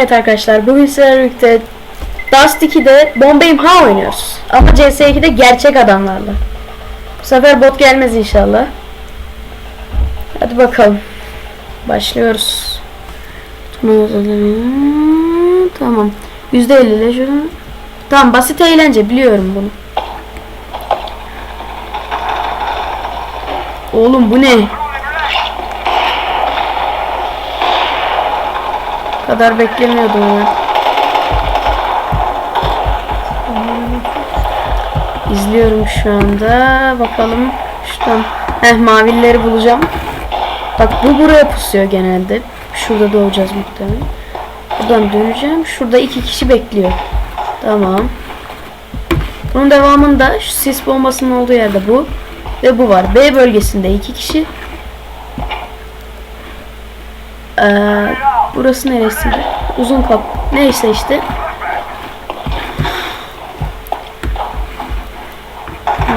Evet arkadaşlar bugün sizlerle Dust 2'de Bomba İmha oynuyoruz. Ama CS2'de gerçek adamlarla. Bu sefer bot gelmez inşallah. Hadi bakalım. Başlıyoruz. Tamam. %50 ile şunu. Tamam basit eğlence biliyorum bunu. Oğlum bu ne? Kadar beklemiyordum ya. İzliyorum şu anda. Bakalım. Şuradan. Heh mavileri bulacağım. Bak bu buraya pusuyor genelde. Şurada doğacağız muhtemelen. Buradan döneceğim. Şurada iki kişi bekliyor. Tamam. Bunun devamında şu sis bombasının olduğu yerde bu. Ve bu var. B bölgesinde iki kişi. Ee, burası neresi? Uzun kap. Neyse işte.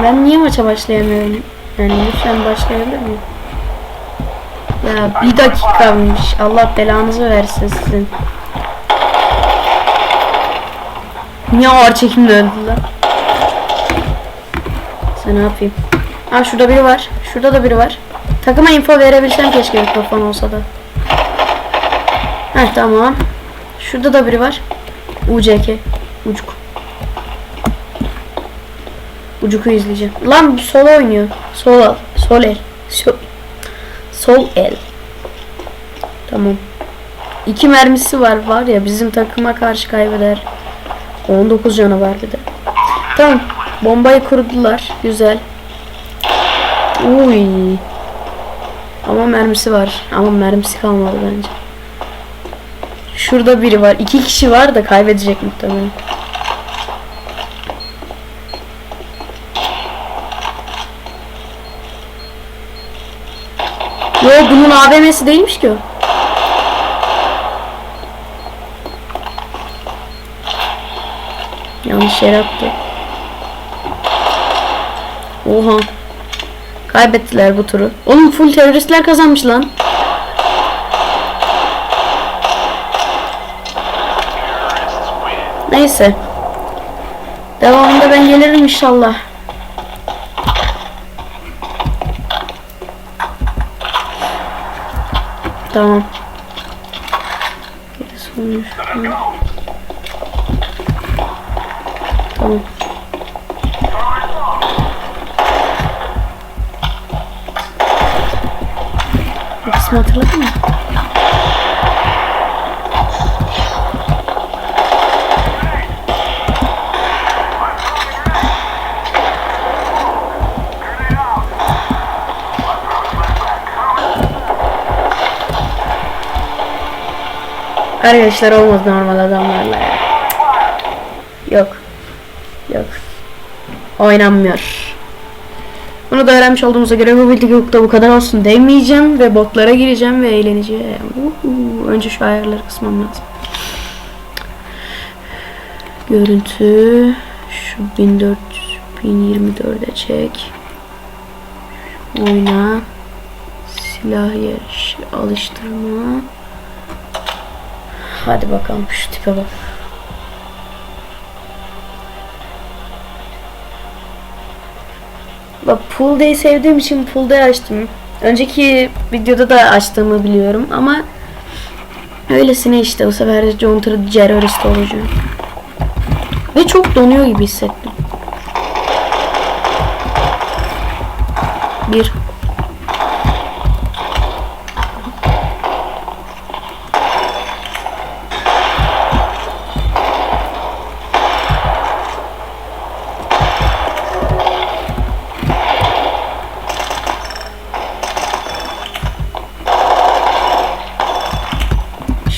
Ben niye maça başlayamıyorum? Yani lütfen başlayabilir miyim? Ya bir dakikamış. Allah belanızı versin sizin. Niye ağır çekimde öldüler? Sen ne yapayım? Ha şurada biri var. Şurada da biri var. Takıma info verebilsem keşke mikrofon olsa da. Heh tamam. Şurada da biri var. UCK. Ucuk. Ucuk'u izleyeceğim. Lan bu sol oynuyor. Sol al. Sol el. Sol, sol el. Tamam. İki mermisi var var ya bizim takıma karşı kaybeder. 19 canı var bir de. Tamam. Bombayı kurdular. Güzel. Uy. Ama mermisi var. Ama mermisi kalmadı bence. Şurada biri var. İki kişi var da kaybedecek muhtemelen. Yo bunun AVM'si değilmiş ki o. Yanlış yere attı. Oha. Kaybettiler bu turu. Oğlum full teröristler kazanmış lan. Neyse. Devamında ben gelirim inşallah. Tamam. Tamam. Kısmı hatırladın mı? Arkadaşlar olmaz normal adamlarla ya. Yok. Yok. Oynanmıyor. Bunu da öğrenmiş olduğumuza göre bu videolukta bu kadar olsun demeyeceğim ve botlara gireceğim ve eğleneceğim. Uhu. Önce şu ayarları kısmam lazım. Görüntü şu 1400 1024'e çek. Oyna. Silah yarışı alıştırma. Hadi bakalım şu tipe bak. Bak pool day'i sevdiğim için pool day açtım. Önceki videoda da açtığımı biliyorum ama öylesine işte bu sefer counter terörist olacağım. Ve çok donuyor gibi hissettim. Bir.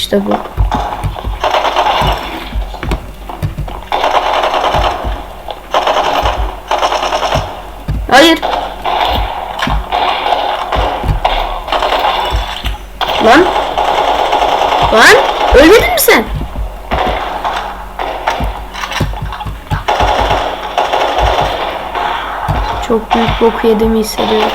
İşte bu. Hayır. Lan. Lan. Ölmedin mi sen? Çok büyük bok yediğimi hissediyorum.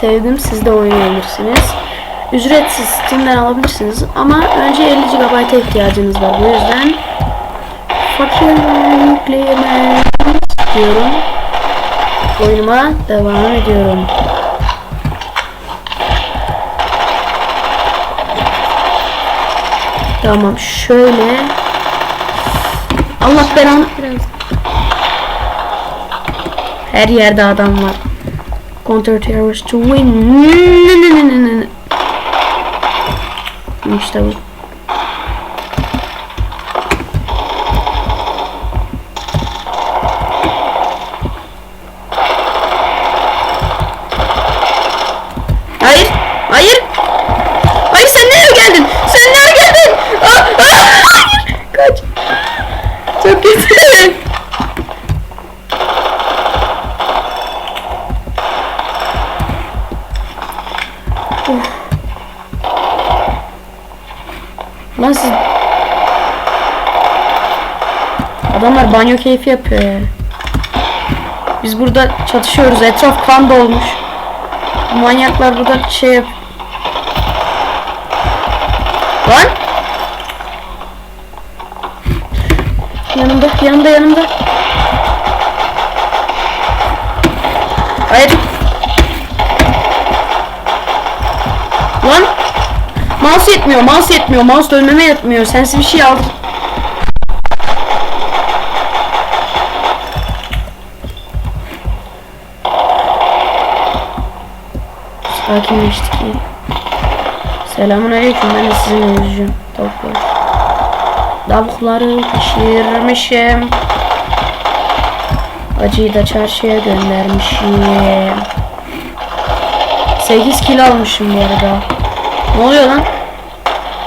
Sevdim. Siz de oynayabilirsiniz. Ücretsiz Steam'den alabilirsiniz. Ama önce 50 GB'a ihtiyacınız var. Bu yüzden fakir yükleyemek istiyorum. Oyunuma devam ediyorum. Tamam şöyle. Allah belanı biraz. Her yerde adam var. counter-terrorist to win. Which that was Siz... Adamlar banyo keyfi yapıyor ya. Biz burada çatışıyoruz. Etraf kan dolmuş. Manyaklar burada şey yap. Lan! Yanımda, yanımda, yanımda. Hayır. Mouse yetmiyor, mouse yetmiyor, mouse dönmeme yetmiyor. Sensiz bir şey aldım. Sakinleştik iyi. Selamun aleyküm ben de sizinle yüzeceğim. Tavuklar. Tavukları pişirmişim. Acıyı da çarşıya göndermişim. 8 kilo almışım bu arada. Ne oluyor lan?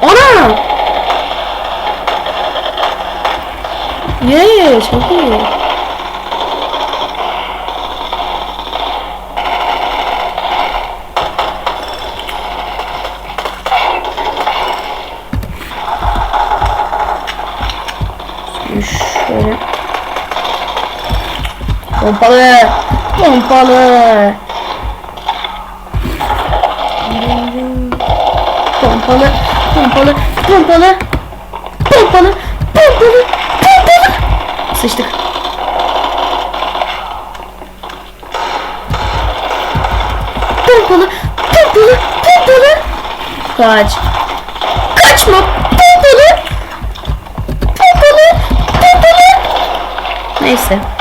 Ana! Ye, çok iyi. Şöyle. Pompalı. Pompalı. Pompalı. Pompalı. Pompalı. Pompalı. Pompalı. Pompalı. Sıçtık. Pompalı. Pompalı. Pompalı. Kaç. Kaçma. Pompalı. Pompalı. Pompalı. Neyse.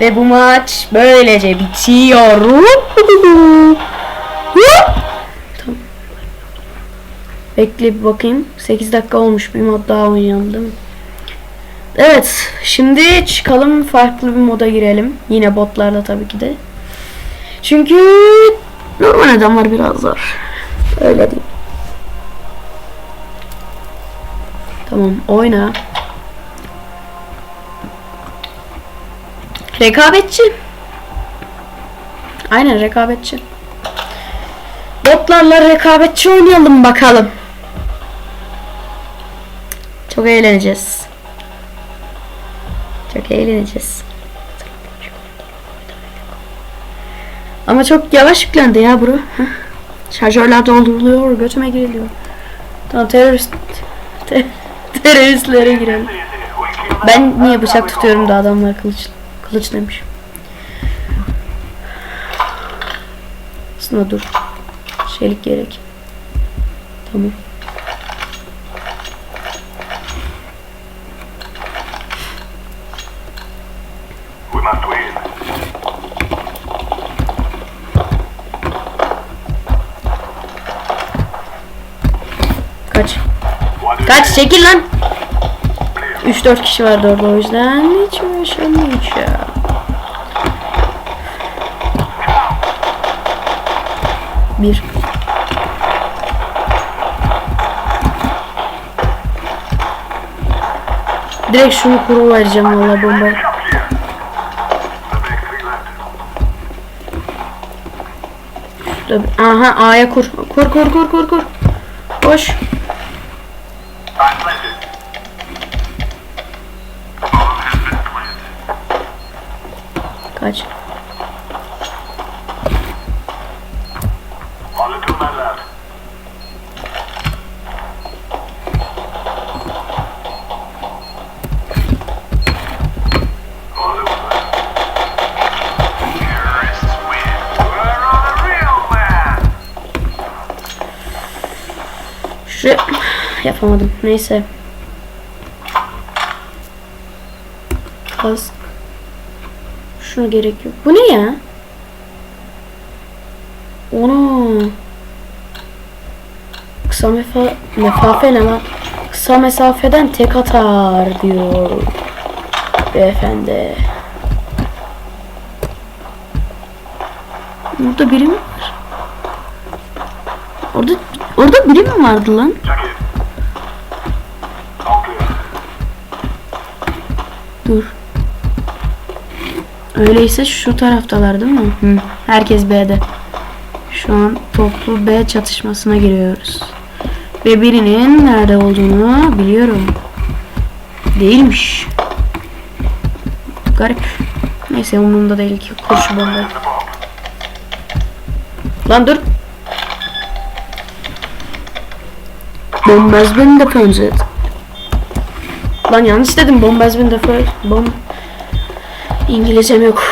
Ve bu maç böylece bitiyor. tamam. Bekle bir bakayım. 8 dakika olmuş bir mod daha oynayalım? Evet. Şimdi çıkalım farklı bir moda girelim. Yine botlarla tabii ki de. Çünkü normal adamlar biraz zor. Öyle değil. Tamam oyna. Rekabetçi. Aynen rekabetçi. Botlarla rekabetçi oynayalım bakalım. Çok eğleneceğiz. Çok eğleneceğiz. Ama çok yavaş yüklendi ya. Heh. Şarjörler dolduruluyor, götüme giriliyor. Tamam terörist te- teröristlere girelim. Ben niye bıçak tutuyorum da adamlar kılıç kılıç demiş. Aslında dur. Şeylik gerek. Tamam. Kaç. Kaç çekil lan. 3-4 kişi vardı orada o yüzden hiç yanlış anlamış ya. Bir. Direkt şunu kuru vereceğim valla bomba. Aha A'ya kur. Kur kur kur kur kur. Koş. Şuraya yapamadım. Neyse. Kask. Şuna gerek yok. Bu ne ya? Onu. Kısa mefa mesafe ne lan? Kısa mesafeden tek atar diyor. Beyefendi. Burada biri mi var? Orada orada biri mi vardı lan? Dur. Öyleyse şu taraftalar değil mi? Hı. Herkes B'de. Şu an toplu B çatışmasına giriyoruz. Ve birinin nerede olduğunu biliyorum. Değilmiş. Garip. Neyse umurumda değil ki. Kur şu bombayı. The bomb. Lan dur. Bomb has been defended. Lan yanlış dedim. Bomb has been defended. Bomb. İngilizcem yok.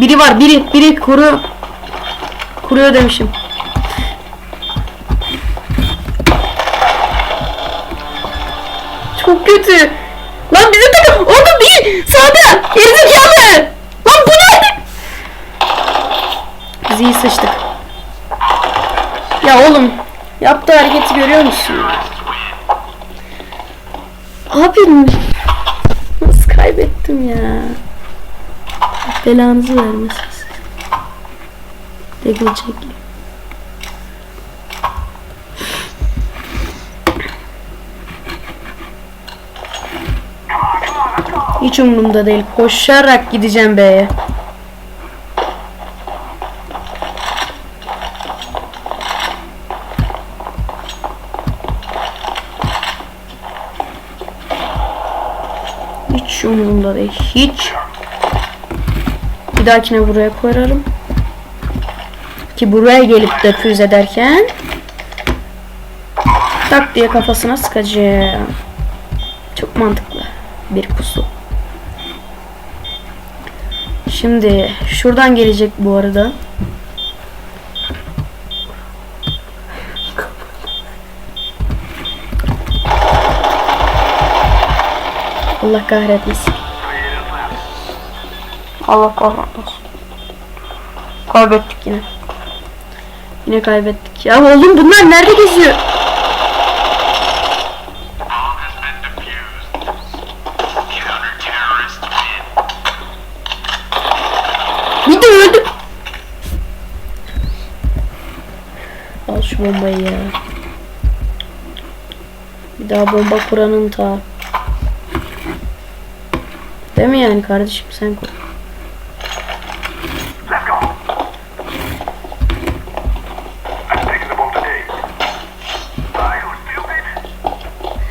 Biri var. Biri. Biri kuru. Kuruyor demişim. Çok kötü. Lan bizim takım orada değil. Sağda. Gerizekalı. Lan bu ne? Biz iyi sıçtık. Ya oğlum. Yaptığı hareketi görüyor musun? Abi nasıl kaybettim ya? Belanızı vermesin. Degil çekli. Hiç umurumda değil. Koşarak gideceğim B'ye. Hiç umurumda değil. Hiç. Bir dahakine buraya koyarım. Ki buraya gelip de füze ederken tak diye kafasına sıkacağım. Çok mantıklı bir pusu. Şimdi şuradan gelecek bu arada. Allah kahretmesin. Allah kahretmesin. Kaybettik yine. Yine kaybettik. Ya oğlum bunlar nerede geziyor? Bir de öldüm. Al şu bombayı ya. Bir daha bomba kuranın ta. Değil mi yani kardeşim sen stupid?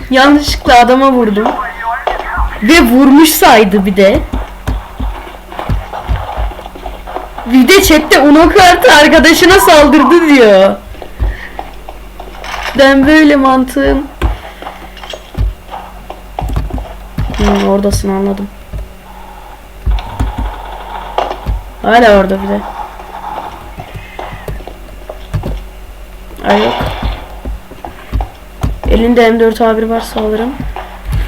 Yanlışlıkla adama vurdum. Ve vurmuş saydı bir de. Bir de chatte Uno arkadaşına saldırdı diyor. Ben böyle mantığım. Hmm, oradasın anladım. Hala orada bir de. Ay yok. Elinde M4 A1 varsa alırım.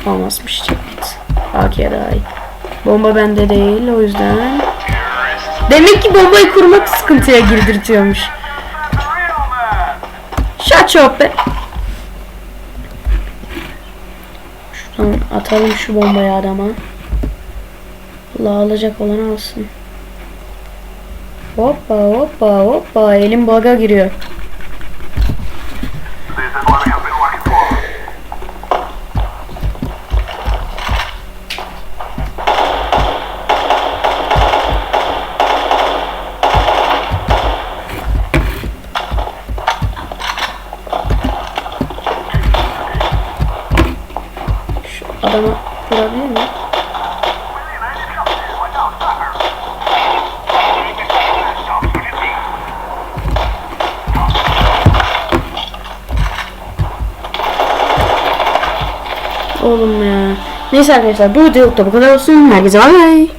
Olmazmış çek git. AK daha iyi. Bomba bende değil o yüzden. Demek ki bombayı kurmak sıkıntıya girdirtiyormuş. Shut up be. Şuradan atalım şu bombayı adama. Allah alacak olan alsın. Hoppa hoppa hoppa elim baga giriyor. Neyse arkadaşlar bu videoluk da bu.